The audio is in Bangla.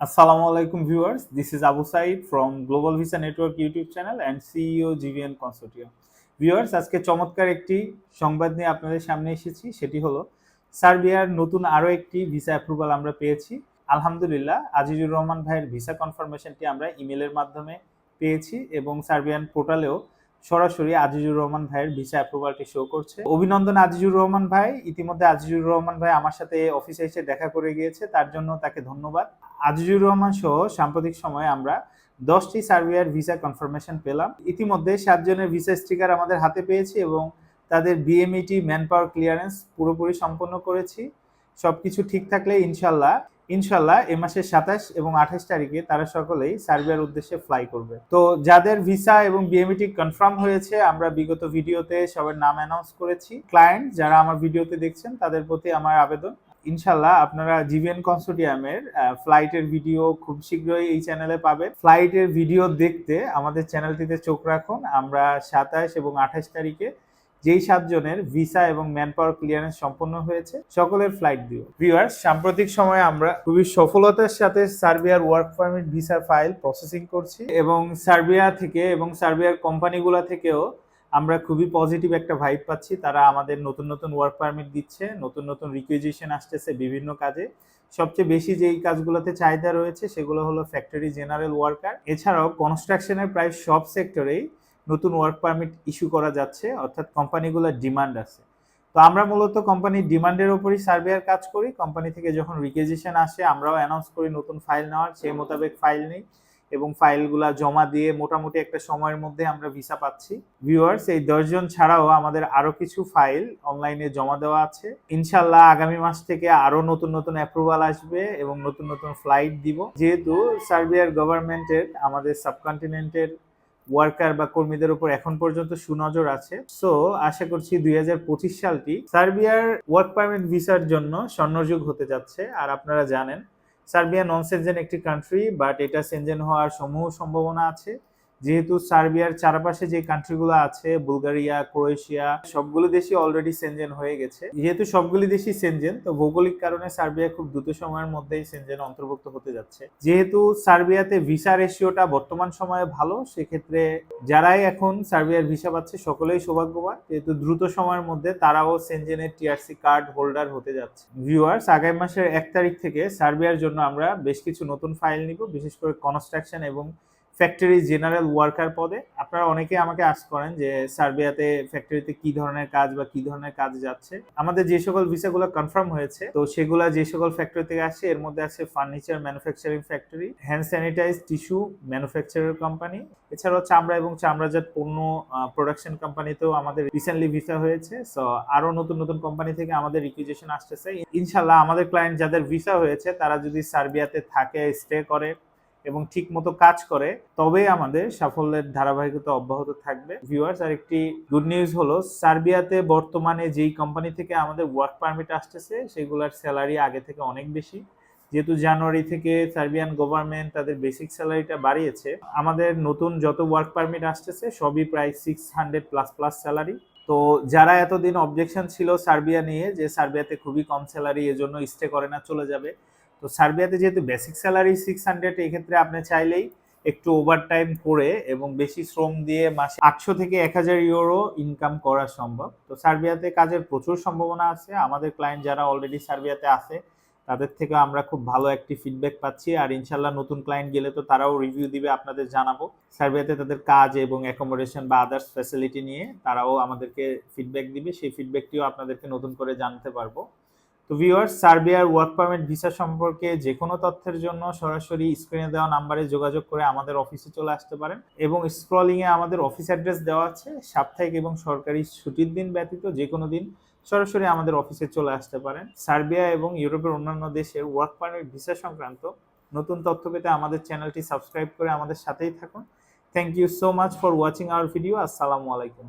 Alaikum, viewers. This is Abu Said from Global Visa Network YouTube channel and E CEO GVN Consortium. Viewers আজকে চমৎকার একটি সংবাদ নিয়ে আপনাদের সামনে এসেছি সেটি হলো, সার্বিয়ার নতুন আরও একটি ভিসা অ্যাপ্রুভাল আমরা পেয়েছি আলহামদুলিল্লাহ, আজিজুর রহমান ভাইয়ের ভিসা কনফার্মেশনটি আমরা ইমেলের মাধ্যমে পেয়েছি এবং সার্বিয়ান পোর্টালেও সরাসরি আজিজুর রহমান ভাইয়ের ভিসা অ্যাপ্রুভালটি শো করছে। অভিনন্দন আজিজুর রহমান ভাই। ইতিমধ্যে আজিজুর রহমান ভাই আমার সাথে অফিসে এসে দেখা করে গিয়েছে, তার জন্য তাকে ধন্যবাদ। আজিজুর রহমান সহ সাম্প্রতিক সময়ে আমরা দশটি সার্বিয়ার ভিসা কনফার্মেশন পেলাম। ইতিমধ্যে সাতজনের ভিসা স্টিকার আমাদের হাতে পেয়েছি এবং তাদের বিএমইটি ম্যান পাওয়ার ক্লিয়ারেন্স পুরোপুরি সম্পন্ন করেছি। সবকিছু ঠিক থাকলে ইনশাল্লাহ ইনশাল্লাহ এ মাসের সাতাশ এবং আঠাশ তারিখে তারা সকলেই সার্বিয়ার উদ্দেশ্যে ফ্লাই করবে। তো যাদের ভিসা এবং বিএমইটি কনফার্ম হয়েছে, আমরা বিগত ভিডিওতে সবার নাম অ্যানাউন্স করেছি। ক্লায়েন্ট যারা আমার ভিডিওতে দেখছেন, তাদের প্রতি আমার আবেদন। ইনশাল্লাহ আপনারা জিভিএন কনসোর্টিয়ামের ফ্লাইটের ভিডিও খুব শীঘ্রই এই চ্যানেলে পাবেন। ফ্লাইটের ভিডিও দেখতে আমাদের চ্যানেলটিতে চোখ রাখুন। আমরা সাতাশ এবং আঠাশ তারিখে যেই সাতজনের ভিসা এবং ম্যান পাওয়ার ক্লিয়ারেন্স সম্পন্ন হয়েছে, সকলের ফ্লাইট দিও ভিউয়ার্স সাম্প্রতিক সময়ে আমরা খুবই সফলতার সাথে সার্বিয়ার work permit visa file processing করছি এবং সার্বিয়া থেকে এবং সার্বিয়ার কোম্পানিগুলো থেকেও আমরা খুবই পজিটিভ একটা ভাইব পাচ্ছি। তারা আমাদের নতুন নতুন ওয়ার্ক পারমিট দিচ্ছে, নতুন নতুন রিকুইজিশন আসতেছে বিভিন্ন কাজে। সবচেয়ে বেশি যেই কাজগুলোতে চাহিদা রয়েছে, সেগুলো হলো ফ্যাক্টরি জেনারেল ওয়ার্কার এছাড়াও কনস্ট্রাকশনের প্রায় সব সেক্টরেই নতুন ওয়ার্ক পারমিট ইস্যু করা যাচ্ছে, অর্থাৎ কোম্পানিগুলোর ডিমান্ড আছে। তো আমরা মূলত কোম্পানির ডিমান্ডের উপরই সার্ভেয়ার কাজ করি। কোম্পানি থেকে যখন রিকুইজিশন আসে, আমরাও অ্যানাউন্স করি নতুন ফাইল নেওয়ার, সেই মোতাবেক ফাইল নেই। এবং ফাইলগুলা জমা দিয়ে মোটামুটি একটা সময়ের মধ্যে আমরা ভিসা পাচ্ছি। ভিউয়ার্স এই দশজন ছাড়াও আমাদের আরও কিছু ফাইল অনলাইনে জমা দেওয়া আছে। ইনশাল্লাহ আগামী মাস থেকে আরও নতুন নতুন অ্যাপ্রুভাল আসবে এবং নতুন নতুন ফ্লাইট দিব। যেহেতু সার্বিয়ার গভর্নমেন্টের আমাদের সাবকন্টিনেন্টের ওয়ার্কার বা কর্মীদের উপর এখন পর্যন্ত সুনজর আছে। সো আশা করছি দুই হাজার পঁচিশ সালটি সার্বিয়ার ওয়ার্ক পারমিট ভিসার জন্য স্বর্ণযুগ হতে যাচ্ছে, আর আপনারা জানেন, সার্বিয়া নন সেনজেন একটি কান্ট্রি বাট এটা সেনজেন হওয়ার সমূহ সম্ভাবনা আছে। যেহেতু সার্বিয়ার চারপাশে যে কান্ট্রিগুলো আছে, বুলগারিয়া, ক্রোয়েশিয়া, সবগুলো দেশই অলরেডি সেনজেন হয়ে গেছে। যেহেতু সবগুলি দেশই সেনজেন তো ভৌগোলিক কারণে সার্বিয়া খুব দ্রুত সময়ের মধ্যেই সেনজেন অন্তর্ভুক্ত হতে যাচ্ছে। যেহেতু সার্বিয়াতে ভিসা রেশিওটা বর্তমান সময়ে ভালো, সেক্ষেত্রে যারাই এখন সার্বিয়ার ভিসা পাচ্ছে সকলেই সৌভাগ্যবান। যেহেতু দ্রুত সময়ের মধ্যে তারাও সেনজেনের টিআরসি কার্ড হোল্ডার হতে যাচ্ছে। ভিউয়ার্স আগামী মাসের এক তারিখ থেকে সার্বিয়ার জন্য আমরা বেশ কিছু নতুন ফাইল নিব, বিশেষ করে কনস্ট্রাকশন এবং ফ্যাক্টরি জেনারেল ওয়ার্কার পদে। আপনারা অনেকে আমাকে আস করেন যে, সার্বিয়াতে ফ্যাক্টরিতে কি ধরনের কাজ বা কি ধরনের কাজ যাচ্ছে? আমাদের যে সকল ভিসাগুলো কনফার্ম হয়েছে, তো সেগুলো যে সকল ফ্যাক্টরি থেকে আসছে, এর মধ্যে আছে furniture manufacturing factory hand sanitize tissue manufacturer company এছাড়াও চামড়া এবং চামড়াজাত পণ্য প্রোডাকশন কোম্পানিতেও আমাদের রিসেন্টলি ভিসা হয়েছে। সো আরও নতুন নতুন কোম্পানি থেকে আমাদের রিকুইজিশন আসতেছে। ইনশাল্লাহ আমাদের ক্লায়েন্ট যাদের ভিসা হয়েছে, তারা যদি সার্বিয়াতে থাকে স্টে করে এবং ঠিক মতো কাজ করে, তবেই আমাদের সাফল্যের ধারাবাহিকতা অব্যাহত থাকবে। ভিউয়ার্স আর একটি গুড নিউজ হলো, সার্বিয়াতে বর্তমানে যেই কোম্পানি থেকে আমাদের ওয়ার্ক পারমিট আসতেছে, সেগুলোর স্যালারি আগে থেকে অনেক বেশি। যেহেতু জানুয়ারি থেকে সার্বিয়ান গভর্নমেন্ট তাদের বেসিক স্যালারিটা বাড়িয়েছে, আমাদের নতুন যত ওয়ার্ক পারমিট আসতেছে, সবই প্রায় six hundred plus plus salary তো যারা এতদিন অবজেকশন ছিল সার্বিয়া নিয়ে, যে সার্বিয়াতে খুবই কম স্যালারি এজন্য স্টে করে না, চলে যাবে তো সার্বিয়াতে যেহেতু বেসিক স্যালারি সিক্স হান্ড্রেড এক্ষেত্রে আপনি চাইলেই একটু ওভার টাইম করে এবং বেশি শ্রম দিয়ে মাসে আটশো থেকে এক হাজার ইউরো ইনকাম করা সম্ভব। তো সার্বিয়াতে কাজের প্রচুর সম্ভাবনা আছে। আমাদের ক্লায়েন্ট যারা অলরেডি সার্বিয়াতে আছে, তাদের থেকে আমরা খুব ভালো একটি ফিডব্যাক পাচ্ছি। আর ইনশাল্লাহ নতুন ক্লায়েন্ট গেলে তো তারাও রিভিউ দিবে, আপনাদের জানাব। সার্বিয়াতে তাদের কাজ এবং অ্যাকোমোডেশন বা আদার্স ফ্যাসিলিটি নিয়ে তারাও আমাদেরকে ফিডব্যাক দিবে। সেই ফিডব্যাকটিও আপনাদেরকে নতুন করে জানতে পারব। তো ভিউয়ার্স সার্বিয়ার ওয়ার্ক পারমিট ভিসা সম্পর্কে যে কোনো তথ্যের জন্য সরাসরি স্ক্রিনে দেওয়া নাম্বারে যোগাযোগ করে আমাদের অফিসে চলে আসতে পারেন এবং স্ক্রলিংয়ে আমাদের অফিস অ্যাড্রেস দেওয়া আছে, সাপ্তাহিক এবং সরকারি ছুটির দিন ব্যতীত যে কোনো দিন সরাসরি আমাদের অফিসে চলে আসতে পারেন। সার্বিয়া এবং ইউরোপের অন্যান্য দেশের ওয়ার্ক পারমিট ভিসা সংক্রান্ত নতুন তথ্য পেতে আমাদের চ্যানেলটি সাবস্ক্রাইব করে আমাদের সাথেই থাকুন। Thank you so much for watching our video আসসালামু আলাইকুম